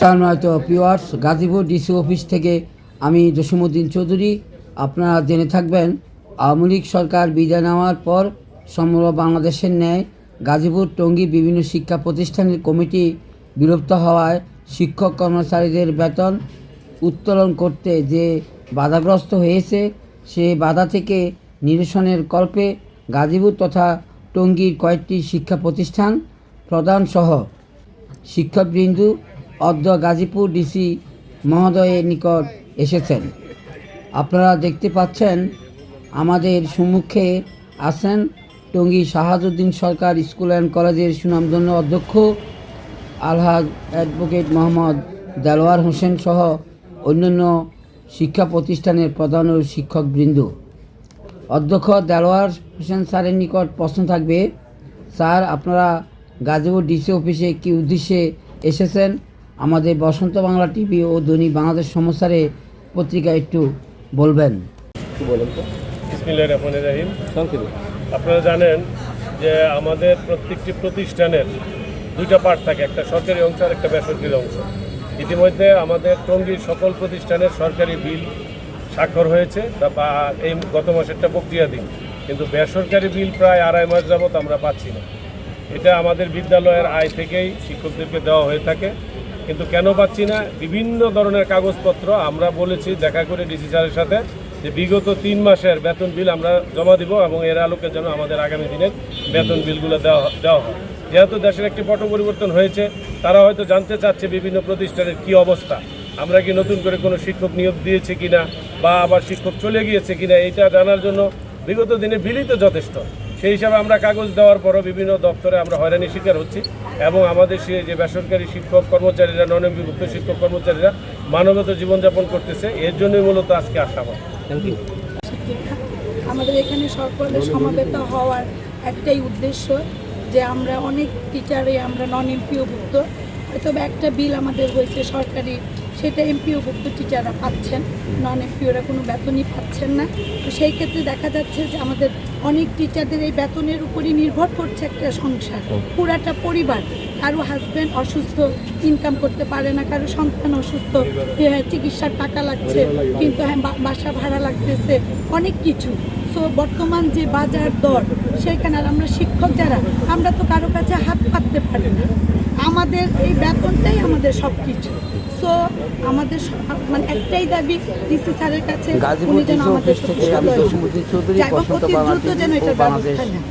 সম্মানিত পিওয়ার্স Gazipur DC office থেকে আমি জসিমুদ্দিন চৌধুরী। আপনারা জেনে থাকবেন, আওয়ামী লীগ সরকার বিদায় নেওয়ার পর সমগ্র বাংলাদেশের ন্যায় গাজীপুর টঙ্গী বিভিন্ন শিক্ষা প্রতিষ্ঠানের কমিটি বিলুপ্ত হওয়ায় শিক্ষক কর্মচারীদের বেতন উত্তোলন করতে যে বাধাগ্রস্ত হয়েছে, সে বাধা থেকে নিরসনের কল্পে গাজীপুর তথা টঙ্গীর কয়েকটি শিক্ষা প্রতিষ্ঠান প্রধানসহ শিক্ষকবৃন্দু অদ্য গাজীপুর ডিসি মহোদয়ের নিকট এসেছেন। আপনারা দেখতে পাচ্ছেন, আমাদের সম্মুখে আছেন টঙ্গী শাহাজুদ্দিন সরকার স্কুল অ্যান্ড কলেজের সুনামধন্য অধ্যক্ষ, আলহাজ অ্যাডভোকেট মোহাম্মদ দেলোয়ার হোসেন সহ অন্যান্য শিক্ষা প্রতিষ্ঠানের প্রধান ও শিক্ষকবৃন্দ। অধ্যক্ষ দেলোয়ার হোসেন স্যারের নিকট প্রশ্ন থাকবে, স্যার আপনারা গাজীপুর ডিসি অফিসে কি উদ্দেশ্যে এসেছেন? আমাদের বসন্ত বাংলা টিভি ও দৈনিক বাংলাদেশ সমস্যারে পত্রিকা একটু বলবেন। আপনারা জানেন যে আমাদের প্রত্যেকটি প্রতিষ্ঠানের দুইটা পার্ট থাকে একটা সরকারি অংশ আর একটা বেসরকারি অংশ। ইতিমধ্যে আমাদের টঙ্গীর সকল প্রতিষ্ঠানের সরকারি বিল স্বাক্ষর হয়েছে তা বা এই গত মাসেরটা প্রক্রিয়াধীন কিন্তু বেসরকারি বিল প্রায় আড়াই মাস যাবত আমরা পাচ্ছি না। এটা আমাদের বিদ্যালয়ের আয় থেকেই শিক্ষকদেরকে দেওয়া হয়ে থাকে। কিন্তু কেন পাচ্ছি না? বিভিন্ন ধরনের কাগজপত্র আমরা বলেছি, দেখা করে ডিসি স্যারের সাথে যে বিগত তিন মাসের বেতন বিল আমরা জমা দিব এবং এর আলোকে যেন আমাদের আগামী দিনের বেতন বিলগুলো দেওয়া দেওয়া হয় যেহেতু দেশের একটি পট পরিবর্তন হয়েছে, তারা হয়তো জানতে চাচ্ছে বিভিন্ন প্রতিষ্ঠানের কি অবস্থা। আমরা কি নতুন করে কোনো শিক্ষক নিয়োগ দিয়েছে কিনা বা আবার শিক্ষক চলে গিয়েছে কিনা এটা জানার জন্য বিগত দিনে বিলই তো যথেষ্ট। সেই হিসাবে আমরা কাগজ দেওয়ার পরও বিভিন্ন দপ্তরে আমরা হয়রানির শিকার হচ্ছি এবং আমাদের সে যে বেসরকারি শিক্ষক কর্মচারীরা নন বিভক্ত শিক্ষক কর্মচারীরা মানবত জীবনযাপন করতেছে এর জন্যই মূলত আজকে আসা হয় আমাদের এখানে সকলে সমাবেত হওয়ার একটাই উদ্দেশ্য যে আমরা অনেক টিচারে আমরা নন এমপিওভুক্ত হয়তো একটা বিল আমাদের হয়েছে সরকারি সেটা এমপিওভুক্ত টিচাররা পাচ্ছেন নন এমপিওরা কোনো বেতনই পাচ্ছেন না। তো সেই ক্ষেত্রে দেখা যাচ্ছে যে আমাদের অনেক টিচারদের এই বেতনের উপরই নির্ভর করছে একটা সংসার পুরাটা পরিবার। কারও হাজব্যান্ড অসুস্থ ইনকাম করতে পারে না কারও সন্তান অসুস্থ চিকিৎসার টাকা লাগছে কিন্তু হ্যাঁ বাসা ভাড়া লাগতেছে অনেক কিছু। সো বর্তমান যে বাজার দর সেখানে আর আমরা শিক্ষক যারা আমরা তো কারও কাছে হাত পাততে পারি না। আমাদের এই বেতনটাই আমাদের সব কিছু সো আমাদের মানে একটাই দাবি ডিসি স্যারের কাছে উনি যেন আমাদের দ্রুত যেন এটা এটার ব্যবস্থা নেন।